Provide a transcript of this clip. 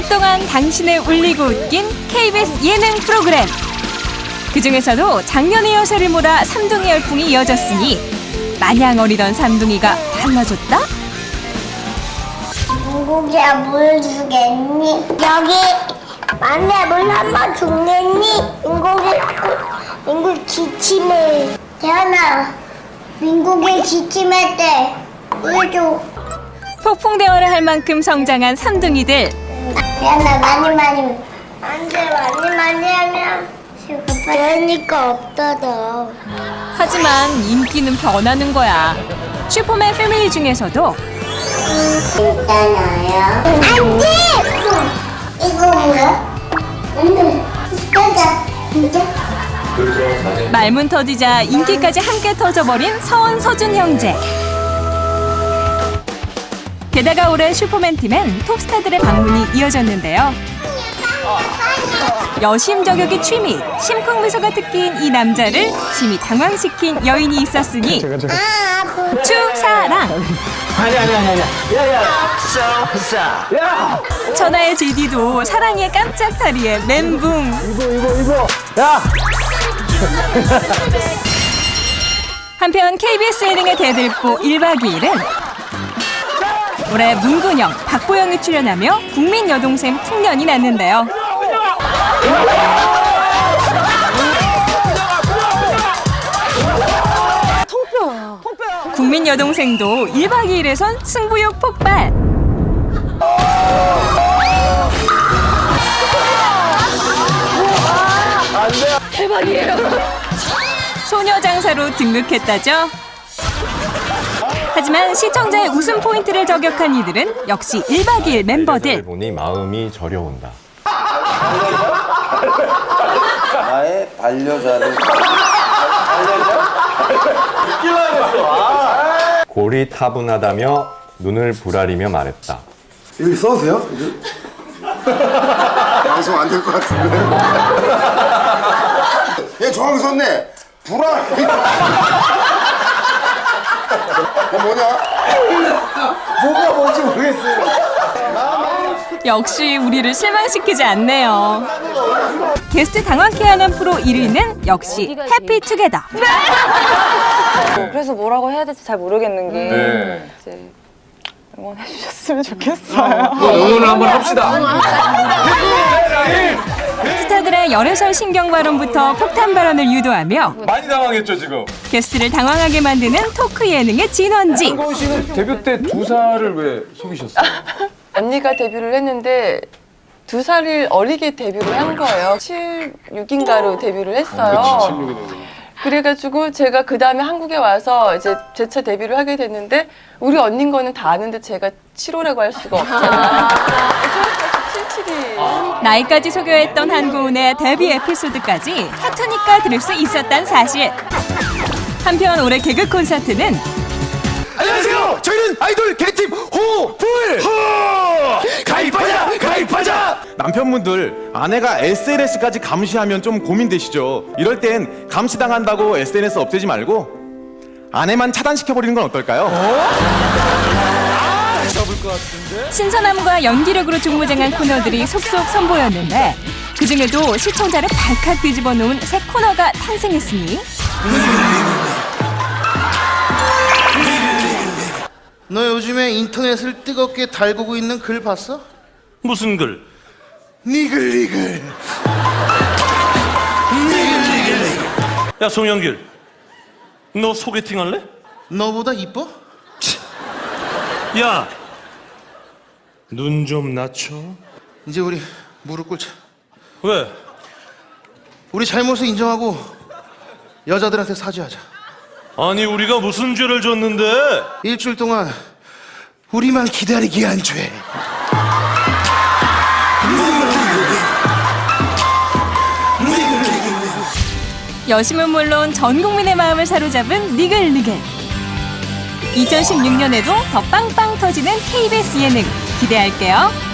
한해 동안 당신을 울리고 웃긴 KBS 예능 프로그램. 그 중에서도 작년의 여세를 몰아 삼둥이 열풍이 이어졌으니 마냥 어리던 삼둥이가 달라졌다? 인국이야 물 주겠니? 여기 안에 물 한번 주겠니? 인국이 인국 기침해 태연아 민국이 기침할 때 물 줘. 폭풍 대화를 할 만큼 성장한 삼둥이들. 태연아 많이 많이 안돼 많이 많이 하면 그러니까 없어져. 하지만 인기는 변하는 거야. 슈퍼맨 패밀리 중에서도 있잖아요. 안돼. 이거 뭐야? 안돼. 진짜 진짜. 말문 터지자 인기까지 함께 터져버린 서원 서준 형제. 게다가 올해 슈퍼맨 팀엔 톱스타들의 방문이 이어졌는데요. 여심 저격의 취미, 심쿵 미소가 특기인 이 남자를 심히 당황시킨 여인이 있었으니. 추사랑. 아니 아니 아니 아니. 야야. 야! 천하의 GD도 사랑의 깜짝 다리에 멘붕. 이거 이거 이거. 야! 한편 KBS 예능의 대들보 1박 2일은 올해 문근영, 박보영이 출연하며 국민 여동생 풍년이 났는데요. 국민 여동생도 1박 2일에선 승부욕 폭발. 소녀 장사로 등극했다죠. 하지만 시청자의 웃음 포인트를 저격한 이들은 역시 1박 2일 멤버들. 보니 마음이 저려온다. 나의 반려자를 고리타분하다며 눈을 부라리며 말했다. 여기 써도 돼요? 방송 안 될 것 같은데. 얘 정확히 썼네. 불안. 어, 뭐냐? 뭐가 뭔지 모르겠어요. 역시 우리를 실망시키지 않네요. 게스트 당황케 하는 프로 1위는 역시 해피투게더. 그래서 뭐라고 해야 될지 잘 모르겠는 게 이제 응원해 주셨으면 좋겠어요. 응원을 한번 합시다 열애설 신경 발언부터 폭탄 발언을 유도하며 많이 당황했죠 지금 게스트를 당황하게 만드는 토크 예능의 진원지. 한건 씨는 데뷔 때 두 살을 왜 속이셨어요? 언니가 데뷔를 했는데 두 살을 어리게 데뷔를 한 거예요. 7, 6인가로 데뷔를 했어요. 그래가지고 제가 그 다음에 한국에 와서 이제 재차 데뷔를 하게 됐는데 우리 언닌 거는 다 아는데 제가 7호라고 할 수가 없잖아요. 77이 나이까지 소개했던 한고은의 데뷔 에피소드까지 하트니까 들을 수 있었단 사실. 한편 올해 개그 콘서트는 안녕하세요. 저희는 아이돌 개팀 호불 호 가입하자 가입하자. 남편분들 아내가 SNS까지 감시하면 좀 고민되시죠. 이럴 땐 감시당한다고 SNS 없애지 말고 아내만 차단시켜 버리는 건 어떨까요? 신선함과 연기력으로 중무장한 코너들이 속속 선보였는데 그 중에도 시청자를 발칵 뒤집어 놓은 새 코너가 탄생했으니 너 요즘에 인터넷을 뜨겁게 달구고 있는 글 봤어? 무슨 글? 니글니글 야 송영길, 너 소개팅 할래? 너보다 이뻐? 야, 눈 좀 낮춰. 이제 우리 무릎 꿇자 왜? 우리 잘못을 인정하고 여자들한테 사죄하자 아니 우리가 무슨 죄를 졌는데? 일주일 동안 우리만 기다리게 한 죄. 여심은 물론 전 국민의 마음을 사로잡은 니글니글 2016년에도 더 빵빵 터지는 KBS 예능 기대할게요.